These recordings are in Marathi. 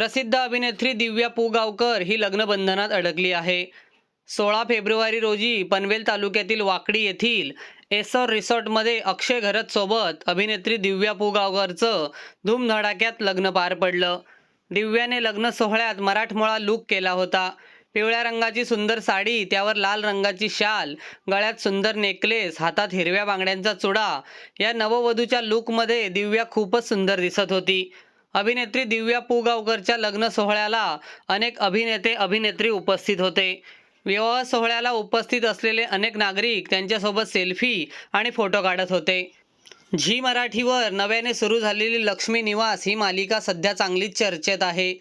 प्रसिद्ध अभिनेत्री दिव्या पुगावकर ही लग्नबंधनात अडकली आहे. सोळा फेब्रुवारी रोजी पनवेल तालुक्यातील वाकडी येथील एसर रिसॉर्टमध्ये अक्षय घरत सोबत अभिनेत्री दिव्या पुगावकरचं धूमधडाक्यात लग्न पार पडलं. दिव्याने लग्न सोहळ्यात मराठमोळा लूक केला होता. पिवळ्या रंगाची सुंदर साडी त्यावर लाल रंगाची शाल गळ्यात सुंदर नेकलेस हातात हिरव्या बांगड्यांचा चुडा या नववधूच्या लूकमध्ये दिव्या खूपच सुंदर दिसत होती. अभिनेत्री दिव्या पुगावकरच्या लग्न सोहळ्याला अनेक अभिनेते अभिनेत्री उपस्थित होते. विवाह सोहळ्याला उपस्थित असलेले अनेक नागरिक त्यांच्यासोबत सेल्फी आणि फोटो काढत होते. झी मराठीवर नव्याने सुरू झालेली लक्ष्मी निवास ही मालिका सध्या चांगलीच चर्चेत आहे.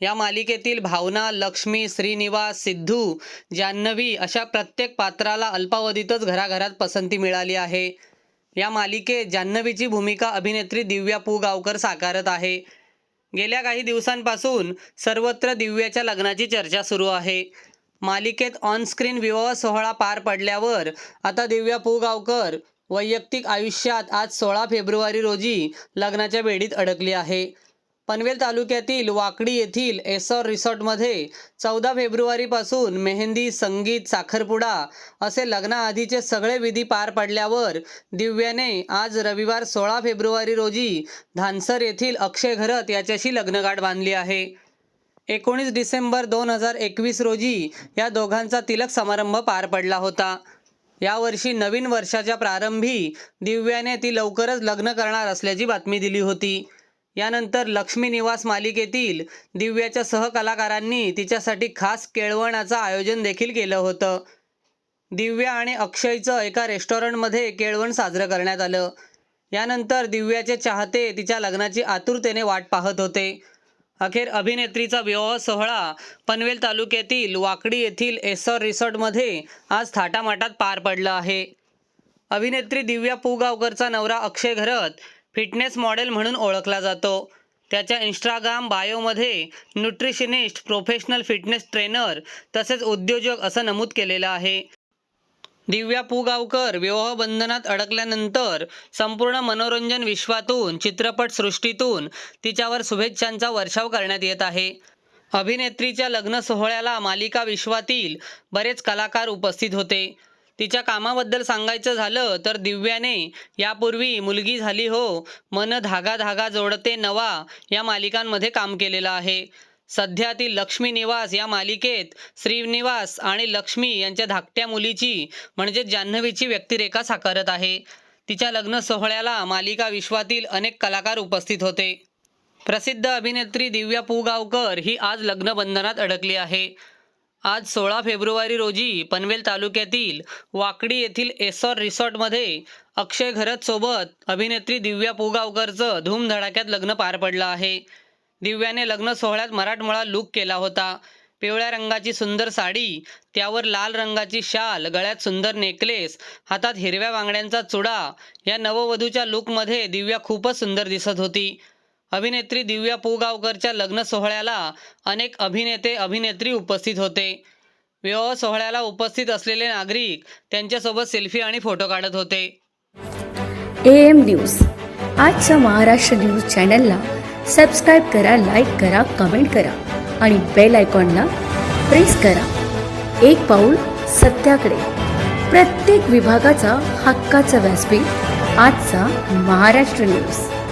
या मालिकेतील भावना लक्ष्मी श्रीनिवास सिद्धू जान्हवी अशा प्रत्येक पात्राला अल्पावधीतच घराघरात पसंती मिळाली आहे. या मालिकेत जान्हवीची भूमिका अभिनेत्री दिव्या पुगावकर साकारत आहे. गेल्या काही दिवसांपासून सर्वत्र दिव्याच्या लग्नाची चर्चा सुरू आहे. मालिकेत ऑनस्क्रीन विवाह सोहळा पार पडल्यावर आता दिव्या पुगावकर वैयक्तिक आयुष्यात आज सोळा फेब्रुवारी रोजी लग्नाच्या बेडीत अडकली आहे. पनवेल तालुक्यातील वाकडी येथील एसॉर रिसॉर्टमध्ये चौदा फेब्रुवारीपासून मेहंदी संगीत साखरपुडा असे लग्नाआधीचे सगळे विधी पार पडल्यावर दिव्याने आज रविवार सोळा फेब्रुवारी रोजी धानसर येथील अक्षय घरत याच्याशी लग्नगाठ बांधली आहे. एकोणीस डिसेंबर दोन हजार एकवीस रोजी या दोघांचा तिलक समारंभ पार पडला होता. यावर्षी नवीन वर्षाच्या प्रारंभी दिव्याने ती लवकरच लग्न करणार असल्याची बातमी दिली होती. यानंतर लक्ष्मी निवास मालिकेतील दिव्याच्या सहकलाकारांनी तिच्यासाठी खास केळवणाचं आयोजन देखील केलं होतं. दिव्या आणि अक्षयचं एका रेस्टॉरंटमध्ये केळवण साजरं करण्यात आलं. यानंतर दिव्याचे चाहते तिच्या लग्नाची आतुरतेने वाट पाहत होते. अखेर अभिनेत्रीचा विवाह सोहळा पनवेल तालुक्यातील वाकडी येथील एसर रिसॉर्टमध्ये आज थाटामाटात पार पडला आहे. अभिनेत्री दिव्या पुगावकरचा नवरा अक्षय घरत फिटनेस मॉडेल म्हणून ओळखला जातो. त्याच्या इंस्टाग्राम बायोमध्ये न्यूट्रिशनिस्ट प्रोफेशनल फिटनेस ट्रेनर तसेच उद्योजक असं नमूद केलेलं आहे. दिव्या पुगावकर विवाहबंधनात अडकल्यानंतर संपूर्ण मनोरंजन विश्वातून चित्रपटसृष्टीतून तिच्यावर शुभेच्छांचा वर्षाव करण्यात येत आहे. अभिनेत्रीच्या लग्न सोहळ्याला मालिका विश्वातील बरेच कलाकार उपस्थित होते. तिच्या कामाबद्दल सांगायचं झालं तर दिव्याने यापूर्वी मुलगी झाली हो मन धागा धागा जोडते नवा या मालिकांमध्ये काम केलेलं आहे. सध्या ती लक्ष्मी निवास या मालिकेत श्रीनिवास आणि लक्ष्मी यांच्या धाकट्या मुलीची म्हणजे जान्हवीची व्यक्तिरेखा साकारत आहे. तिच्या लग्न सोहळ्याला मालिका विश्वातील अनेक कलाकार उपस्थित होते. प्रसिद्ध अभिनेत्री दिव्या पुगावकर ही आज लग्नबंधनात अडकली आहे. आज सोळा फेब्रुवारी रोजी पनवेल तालुक्यातील वाकडी येथील एसॉर रिसॉर्टमध्ये अक्षय घरत सोबत अभिनेत्री दिव्या पुगावकरचं धूमधडाक्यात लग्न पार पडलं आहे. दिव्याने लग्न सोहळ्यात मराठमोळा लूक केला होता. पिवळ्या रंगाची सुंदर साडी त्यावर लाल रंगाची शाल गळ्यात सुंदर नेकलेस हातात हिरव्या बांगड्यांचा चुडा या नववधूच्या लूकमध्ये दिव्या खूपच सुंदर दिसत होती. अभिनेत्री दिव्या पुगावकरच्या लग्न सोहळ्याला अनेक अभिनेते अभिनेत्री उपस्थित होते. विवाह सोहळ्याला उपस्थित असलेले नागरिक त्यांच्यासोबत सेल्फी आणि फोटो काढत होते. A M news. आजच्या महाराष्ट्र न्यूज चॅनलला सबस्क्राईब करा लाईक करा कमेंट करा आणि बेल आयकॉनला प्रेस करा. एक पाऊल सत्याकडे. प्रत्येक विभागाचा हक्काचा व्यासपीठ आजचा महाराष्ट्र न्यूज.